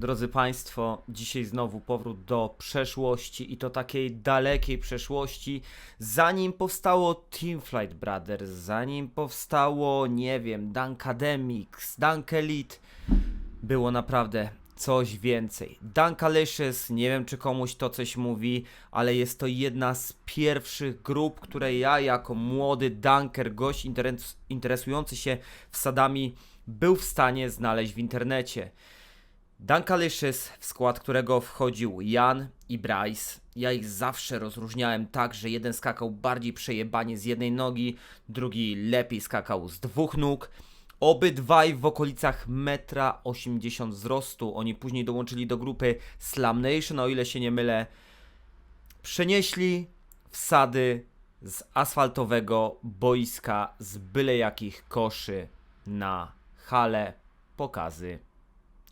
Drodzy Państwo, dzisiaj znowu powrót do przeszłości i to takiej dalekiej przeszłości, zanim powstało Teamflight Brothers, zanim powstało, nie wiem, Dunkademics, Dunk Elite, było naprawdę coś więcej. Dunkalicious, nie wiem czy komuś to coś mówi, ale jest to jedna z pierwszych grup, które ja jako młody dunker, gość interes- interesujący się wsadami, był w stanie znaleźć w internecie. Dunkalicious, w skład którego wchodził Jan i Bryce. Ja ich zawsze rozróżniałem tak, że jeden skakał bardziej przejebanie z jednej nogi, drugi lepiej skakał z dwóch nóg. Obydwaj w okolicach 1,80 m wzrostu. Oni później dołączyli do grupy Slam Nation, o ile się nie mylę. Przenieśli wsady z asfaltowego boiska z byle jakich koszy na hale, pokazy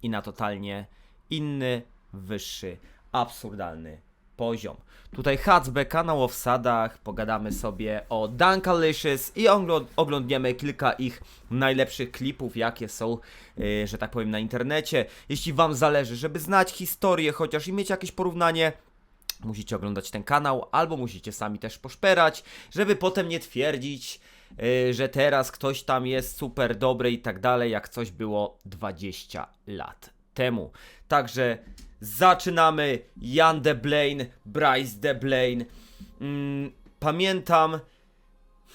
i na totalnie inny, wyższy, absurdalny poziom. Tutaj Hacbe, kanał o wsadach, pogadamy sobie o Dunkalicious i oglądniemy kilka ich najlepszych klipów, jakie są, yy, że tak powiem, na internecie. Jeśli Wam zależy, żeby znać historię chociaż i mieć jakieś porównanie, musicie oglądać ten kanał, albo musicie sami też poszperać, żeby potem nie twierdzić, że teraz ktoś tam jest super dobry i tak dalej, jak coś było 20 lat temu. Także zaczynamy. Jan de Blaine, Bryce de Blaine. Mm, pamiętam.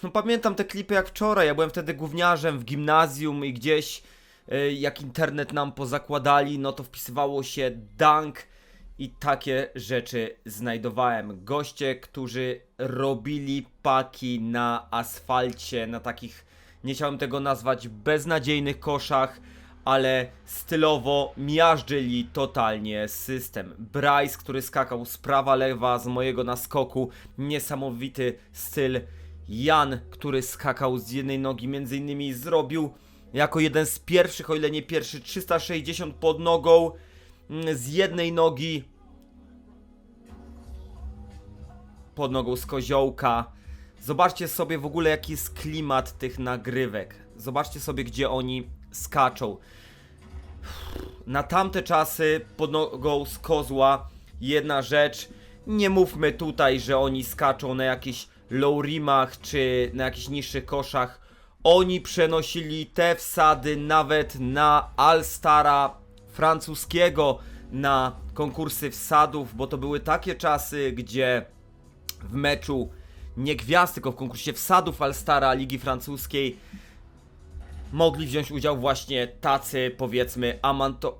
No pamiętam te klipy jak wczoraj. Ja byłem wtedy gówniarzem w gimnazjum i gdzieś y, jak internet nam pozakładali, no to wpisywało się dunk i takie rzeczy znajdowałem. Goście, którzy robili paki na asfalcie, na takich, nie chciałem tego nazwać, beznadziejnych koszach, ale stylowo miażdżyli totalnie system. Bryce, który skakał z prawa lewa z mojego naskoku, niesamowity styl. Jan, który skakał z jednej nogi, między innymi zrobił jako jeden z pierwszych, o ile nie pierwszy, 360 pod nogą mm, z jednej nogi pod nogą z koziołka. Zobaczcie sobie w ogóle jaki jest klimat tych nagrywek. Zobaczcie sobie gdzie oni skaczą. Na tamte czasy pod nogą z kozła jedna rzecz. Nie mówmy tutaj, że oni skaczą na jakichś low rimach czy na jakichś niższych koszach. Oni przenosili te wsady nawet na All-Stara francuskiego na konkursy wsadów, bo to były takie czasy, gdzie w meczu nie gwiazd, tylko w konkursie wsadów All-Stara Ligi Francuskiej mogli wziąć udział właśnie tacy, powiedzmy, amanto-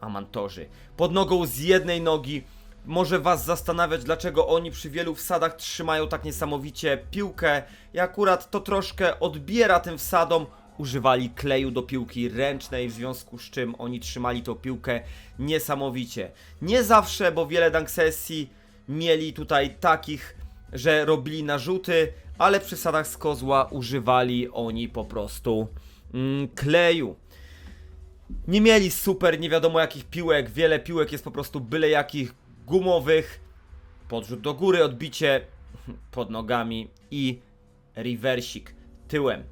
amatorzy. Pod nogą z jednej nogi może was zastanawiać, dlaczego oni przy wielu wsadach trzymają tak niesamowicie piłkę. I akurat to troszkę odbiera tym wsadom. Używali kleju do piłki ręcznej, w związku z czym oni trzymali tą piłkę niesamowicie. Nie zawsze, bo wiele dunk sesji mieli tutaj takich, że robili narzuty, ale przy sadach z kozła używali oni po prostu mm, kleju. Nie mieli super nie wiadomo jakich piłek, wiele piłek jest po prostu byle jakich gumowych. Podrzut do góry, odbicie pod nogami i rewersik tyłem.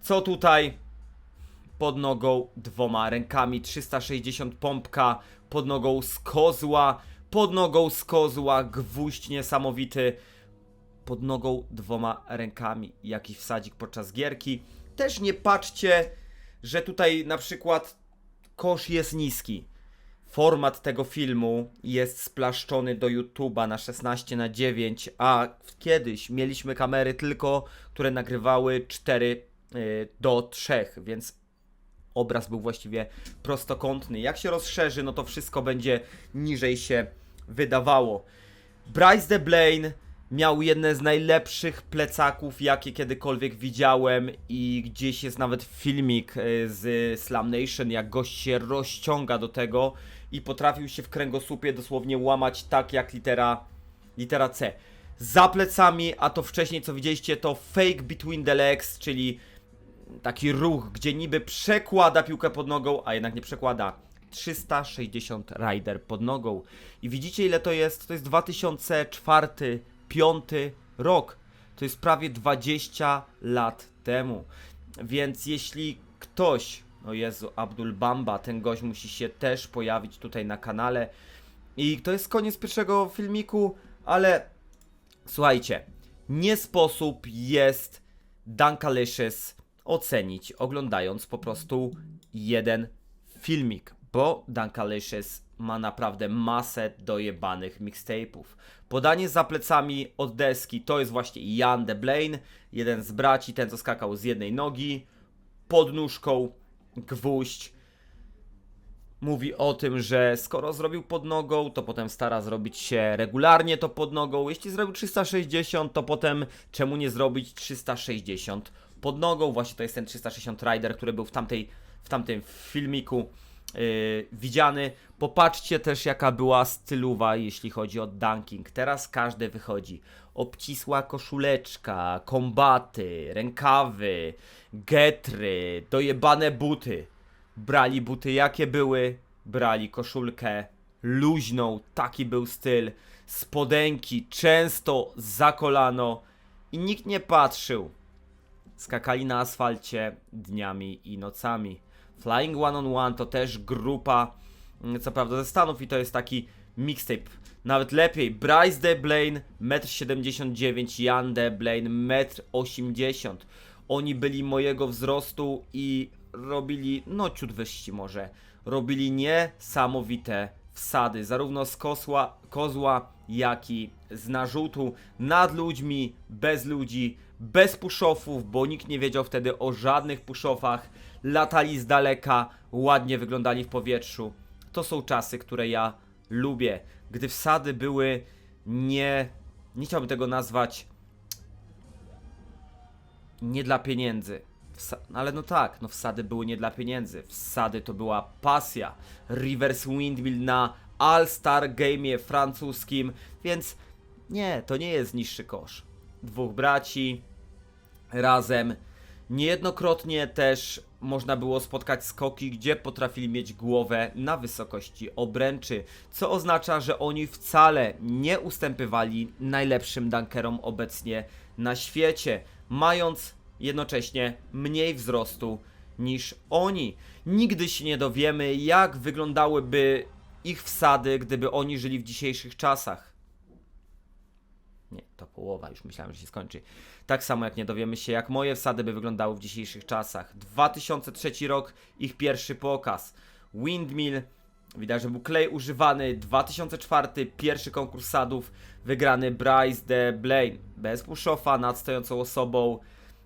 Co tutaj? Pod nogą dwoma rękami, 360 pompka, pod nogą z kozła, pod nogą z kozła, gwóźdź niesamowity, pod nogą dwoma rękami, jakiś wsadzik podczas gierki. Też nie patrzcie, że tutaj na przykład kosz jest niski. Format tego filmu jest splaszczony do YouTube'a na 16 na 9, a kiedyś mieliśmy kamery tylko, które nagrywały 4 y, do 3, więc obraz był właściwie prostokątny. Jak się rozszerzy, no to wszystko będzie niżej się wydawało. Bryce de Blaine miał jedne z najlepszych plecaków, jakie kiedykolwiek widziałem i gdzieś jest nawet filmik e, z Slam Nation, jak gość się rozciąga do tego i potrafił się w kręgosłupie dosłownie łamać tak jak litera, litera C. Za plecami, a to wcześniej co widzieliście to fake between the legs, czyli taki ruch, gdzie niby przekłada piłkę pod nogą, a jednak nie przekłada. 360 rider pod nogą. I widzicie ile to jest? To jest 2004, 5 rok. To jest prawie 20 lat temu. Więc jeśli ktoś O Jezu, Abdul Bamba, ten gość musi się też pojawić tutaj na kanale. I to jest koniec pierwszego filmiku, ale słuchajcie, nie sposób jest Dunkalicious ocenić oglądając po prostu jeden filmik, bo Dunkalicious ma naprawdę masę dojebanych mixtape'ów. Podanie za plecami od deski to jest właśnie Jan de Blaine, jeden z braci, ten co skakał z jednej nogi, pod nóżką, gwóźdź. Mówi o tym, że skoro zrobił pod nogą, to potem stara zrobić się regularnie to pod nogą. Jeśli zrobił 360, to potem czemu nie zrobić 360 pod nogą? Właśnie to jest ten 360 Rider, który był w, tamtej, w tamtym filmiku yy, widziany. Popatrzcie też jaka była stylowa, jeśli chodzi o dunking. Teraz każdy wychodzi. Obcisła koszuleczka, kombaty, rękawy, getry, dojebane buty. Brali buty jakie były, brali koszulkę luźną, taki był styl, spodenki często za kolano i nikt nie patrzył. Skakali na asfalcie dniami i nocami. Flying One on One to też grupa, mm, co prawda ze Stanów i to jest taki mixtape. Nawet lepiej, Bryce De Blaine 1,79 m, Jan De Blaine 1,80 m. Oni byli mojego wzrostu i robili, no ciut wyżsi może, robili niesamowite wsady, zarówno z kosła, kozła, jak i z narzutu, nad ludźmi, bez ludzi, bez puszofów, bo nikt nie wiedział wtedy o żadnych puszofach, latali z daleka, ładnie wyglądali w powietrzu. To są czasy, które ja lubię, gdy wsady były nie, nie chciałbym tego nazwać nie dla pieniędzy. Wsa ale no tak, no wsady były nie dla pieniędzy. Wsady to była pasja. Reverse Windmill na All-Star Game'ie francuskim, więc nie, to nie jest niższy kosz. Dwóch braci razem. Niejednokrotnie też można było spotkać skoki, gdzie potrafili mieć głowę na wysokości obręczy, co oznacza, że oni wcale nie ustępywali najlepszym dunkerom obecnie na świecie, mając jednocześnie mniej wzrostu niż oni. Nigdy się nie dowiemy, jak wyglądałyby ich wsady, gdyby oni żyli w dzisiejszych czasach. Nie, to połowa, już myślałem, że się skończy. Tak samo jak nie dowiemy się, jak moje wsady by wyglądały w dzisiejszych czasach. 2003 rok, ich pierwszy pokaz. Windmill, widać, że był klej używany. 2004, pierwszy konkurs sadów, wygrany Bryce de Blaine. Bez puszofa, nad stojącą osobą.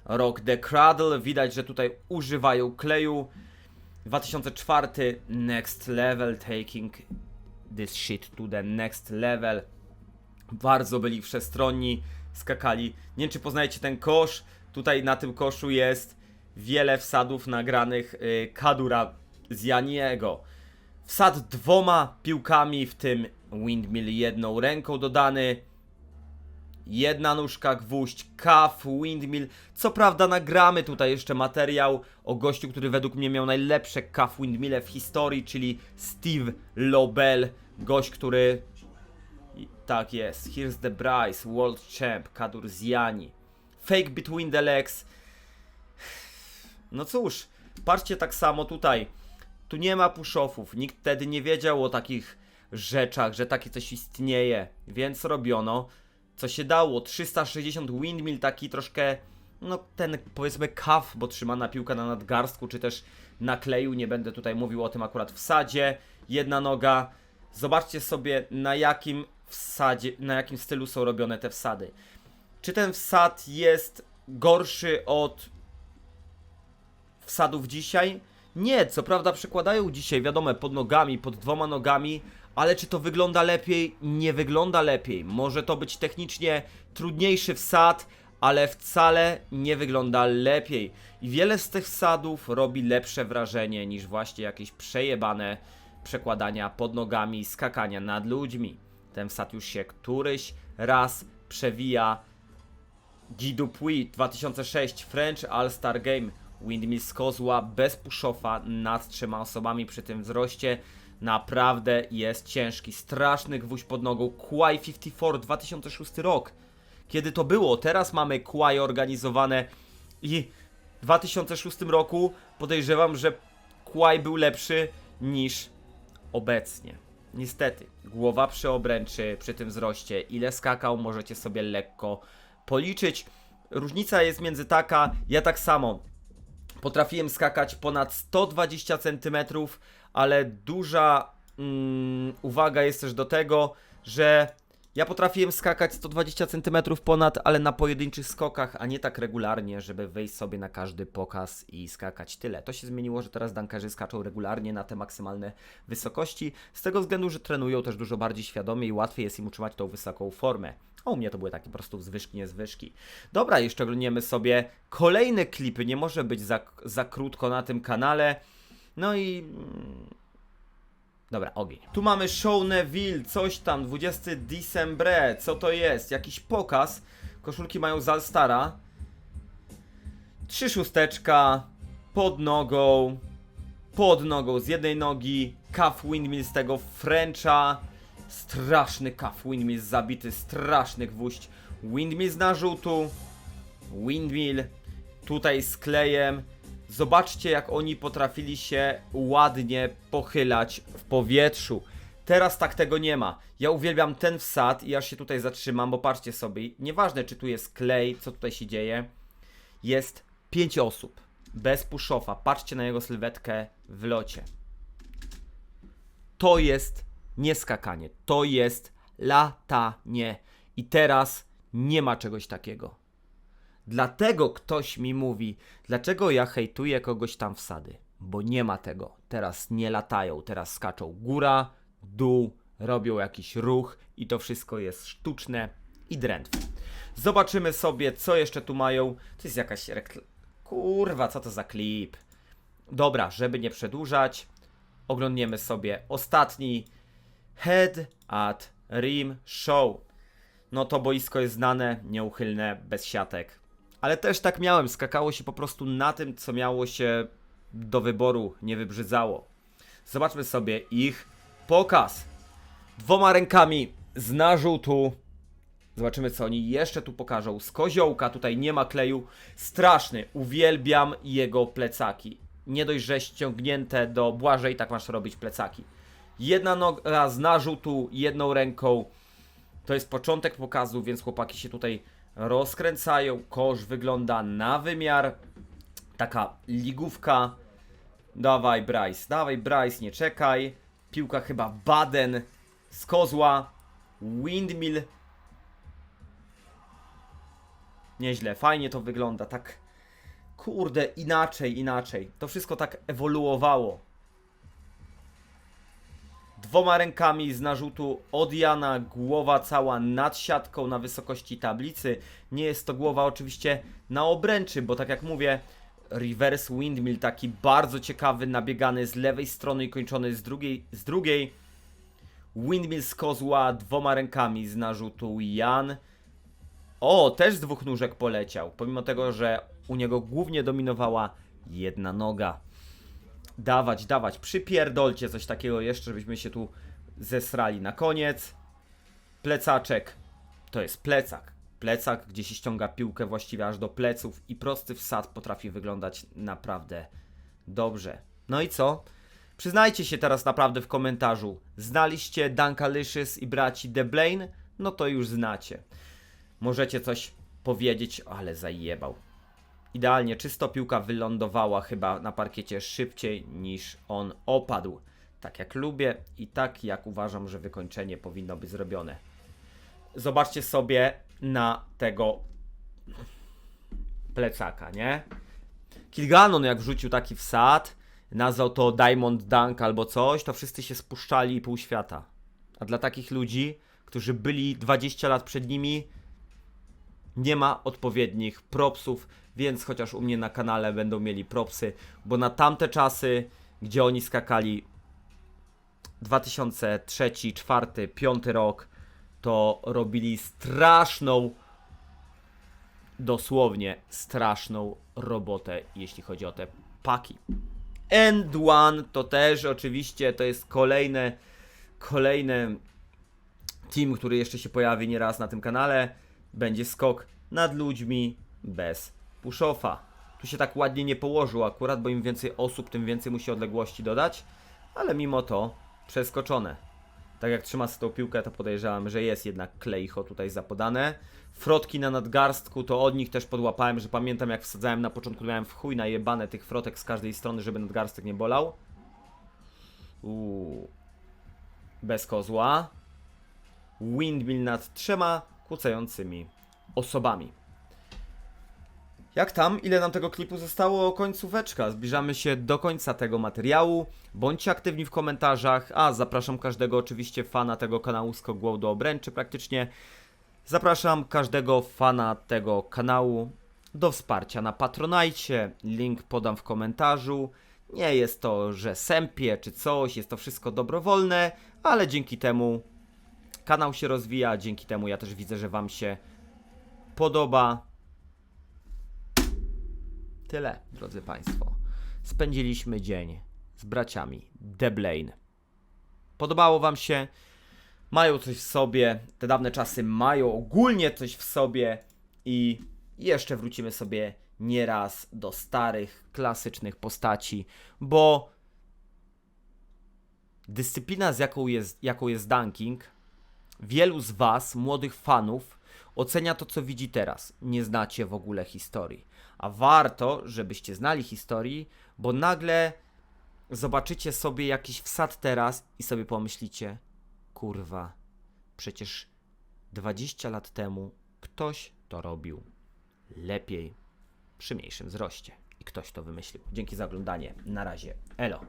Rock the Cradle, widać, że tutaj używają kleju. 2004, Next Level, taking this shit to the next level. Bardzo byli wszestronni, skakali. Nie wiem, czy poznajecie ten kosz. Tutaj na tym koszu jest wiele wsadów nagranych y, Kadura z Janiego. Wsad dwoma piłkami, w tym windmill jedną ręką dodany. Jedna nóżka, gwóźdź, kaf, windmill. Co prawda nagramy tutaj jeszcze materiał o gościu, który według mnie miał najlepsze kaf windmille w historii, czyli Steve Lobel. Gość, który tak jest. Here's the Bryce, World Champ, Kadur Ziani. Fake between the legs. No cóż, patrzcie tak samo tutaj. Tu nie ma push-offów. Nikt wtedy nie wiedział o takich rzeczach, że takie coś istnieje. Więc robiono co się dało. 360 windmill, taki troszkę, no ten powiedzmy kaw, bo trzymana piłka na nadgarstku, czy też na kleju. Nie będę tutaj mówił o tym akurat w sadzie. Jedna noga. Zobaczcie sobie na jakim wsadzie, na jakim stylu są robione te wsady. Czy ten wsad jest gorszy od wsadów dzisiaj? Nie, co prawda przekładają dzisiaj, wiadomo, pod nogami, pod dwoma nogami, ale czy to wygląda lepiej? Nie wygląda lepiej. Może to być technicznie trudniejszy wsad, ale wcale nie wygląda lepiej. I wiele z tych wsadów robi lepsze wrażenie niż właśnie jakieś przejebane przekładania pod nogami, skakania nad ludźmi. Ten wsad już się któryś raz przewija. Guy Dupuis 2006 French All-Star Game Windmill z kozła bez puszofa nad trzema osobami przy tym wzroście naprawdę jest ciężki. Straszny gwóźdź pod nogą. Kwai 54 2006 rok. Kiedy to było? Teraz mamy Kwai organizowane i w 2006 roku podejrzewam, że Kłaj był lepszy niż obecnie. Niestety, głowa przy obręczy, przy tym wzroście, ile skakał, możecie sobie lekko policzyć. Różnica jest między taka, ja tak samo potrafiłem skakać ponad 120 cm, ale duża mm, uwaga jest też do tego, że ja potrafiłem skakać 120 cm ponad, ale na pojedynczych skokach, a nie tak regularnie, żeby wejść sobie na każdy pokaz i skakać tyle. To się zmieniło, że teraz dankerzy skaczą regularnie na te maksymalne wysokości, z tego względu, że trenują też dużo bardziej świadomie i łatwiej jest im utrzymać tą wysoką formę. A u mnie to były takie po prostu zwyżki, niezwyżki. Dobra, jeszcze oglądniemy sobie kolejne klipy, nie może być za, za krótko na tym kanale. No i... Dobra, ogień. Tu mamy Show Neville, coś tam, 20 December, co to jest? Jakiś pokaz. Koszulki mają z Alstara. Trzy szósteczka, pod nogą, pod nogą z jednej nogi, Cuff Windmill z tego Frencha. Straszny Cuff Windmill zabity, straszny gwóźdź. Windmill z narzutu, Windmill tutaj z klejem. Zobaczcie, jak oni potrafili się ładnie pochylać w powietrzu. Teraz tak tego nie ma. Ja uwielbiam ten wsad i aż się tutaj zatrzymam, bo patrzcie sobie, nieważne czy tu jest klej, co tutaj się dzieje, jest 5 osób, bez puszowa. Patrzcie na jego sylwetkę w locie. To jest nie skakanie, to jest latanie. I teraz nie ma czegoś takiego. Dlatego ktoś mi mówi, dlaczego ja hejtuję kogoś tam wsady. Bo nie ma tego. Teraz nie latają, teraz skaczą góra, dół, robią jakiś ruch i to wszystko jest sztuczne i drętwe. Zobaczymy sobie, co jeszcze tu mają. To jest jakaś rekl... Kurwa, co to za klip? Dobra, żeby nie przedłużać, oglądniemy sobie ostatni Head at Rim Show. No to boisko jest znane, nieuchylne, bez siatek. Ale też tak miałem, skakało się po prostu na tym, co miało się do wyboru, nie wybrzydzało. Zobaczmy sobie ich pokaz. Dwoma rękami z narzutu. Zobaczymy, co oni jeszcze tu pokażą. Z koziołka, tutaj nie ma kleju. Straszny, uwielbiam jego plecaki. Nie dość, że ściągnięte do Błażej, tak masz robić plecaki. Jedna noga z narzutu, jedną ręką. To jest początek pokazu, więc chłopaki się tutaj rozkręcają. Kosz wygląda na wymiar. Taka ligówka. Dawaj Bryce, dawaj Bryce, nie czekaj. Piłka chyba Baden z kozła. Windmill. Nieźle, fajnie to wygląda, tak kurde, inaczej, inaczej. To wszystko tak ewoluowało. Dwoma rękami z narzutu od Jana, głowa cała nad siatką na wysokości tablicy. Nie jest to głowa oczywiście na obręczy, bo tak jak mówię, reverse windmill taki bardzo ciekawy, nabiegany z lewej strony i kończony z drugiej. Z drugiej. Windmill z kozła dwoma rękami z narzutu Jan. O, też z dwóch nóżek poleciał, pomimo tego, że u niego głównie dominowała jedna noga. Dawać, dawać, przypierdolcie coś takiego jeszcze, żebyśmy się tu zesrali. Na koniec, plecaczek, to jest plecak. Plecak, gdzie się ściąga piłkę właściwie aż do pleców i prosty wsad potrafi wyglądać naprawdę dobrze. No i co? Przyznajcie się teraz naprawdę w komentarzu. Znaliście Danka Licious i braci DeBlane? No to już znacie. Możecie coś powiedzieć, ale zajebał. Idealnie czysto piłka wylądowała chyba na parkiecie szybciej niż on opadł. Tak jak lubię i tak jak uważam, że wykończenie powinno być zrobione. Zobaczcie sobie na tego plecaka, nie? Kilganon jak wrzucił taki wsad, nazwał to Diamond Dunk albo coś, to wszyscy się spuszczali pół świata. A dla takich ludzi, którzy byli 20 lat przed nimi, nie ma odpowiednich propsów, więc chociaż u mnie na kanale będą mieli propsy, bo na tamte czasy, gdzie oni skakali 2003, 2004, 5 rok, to robili straszną, dosłownie straszną robotę, jeśli chodzi o te paki. End One to też oczywiście to jest kolejne, kolejne team, który jeszcze się pojawi nieraz na tym kanale. Będzie skok nad ludźmi bez puszofa. Tu się tak ładnie nie położył akurat, bo im więcej osób, tym więcej musi odległości dodać, ale mimo to przeskoczone. Tak jak trzyma sobie tą piłkę, to podejrzewam, że jest jednak kleicho tutaj zapodane. Frotki na nadgarstku, to od nich też podłapałem, że pamiętam jak wsadzałem na początku, miałem w chuj najebane tych frotek z każdej strony, żeby nadgarstek nie bolał. Uuu. Bez kozła. Windmill nad trzema kłócającymi osobami. Jak tam? Ile nam tego klipu zostało? Końcóweczka. Zbliżamy się do końca tego materiału. Bądźcie aktywni w komentarzach. A, zapraszam każdego oczywiście fana tego kanału z kogłą do obręczy praktycznie. Zapraszam każdego fana tego kanału do wsparcia na Patronajcie. Link podam w komentarzu. Nie jest to, że sępie czy coś, jest to wszystko dobrowolne, ale dzięki temu kanał się rozwija, dzięki temu ja też widzę, że Wam się podoba. Tyle, drodzy Państwo. Spędziliśmy dzień z braciami Deblaine. Podobało Wam się? Mają coś w sobie, te dawne czasy mają ogólnie coś w sobie i jeszcze wrócimy sobie nieraz do starych, klasycznych postaci, bo dyscyplina, z jaką jest, jaką jest dunking, wielu z Was, młodych fanów, ocenia to, co widzi teraz. Nie znacie w ogóle historii. A warto, żebyście znali historii, bo nagle zobaczycie sobie jakiś wsad teraz i sobie pomyślicie, kurwa, przecież 20 lat temu ktoś to robił lepiej, przy mniejszym wzroście. I ktoś to wymyślił. Dzięki za oglądanie. Na razie. Elo.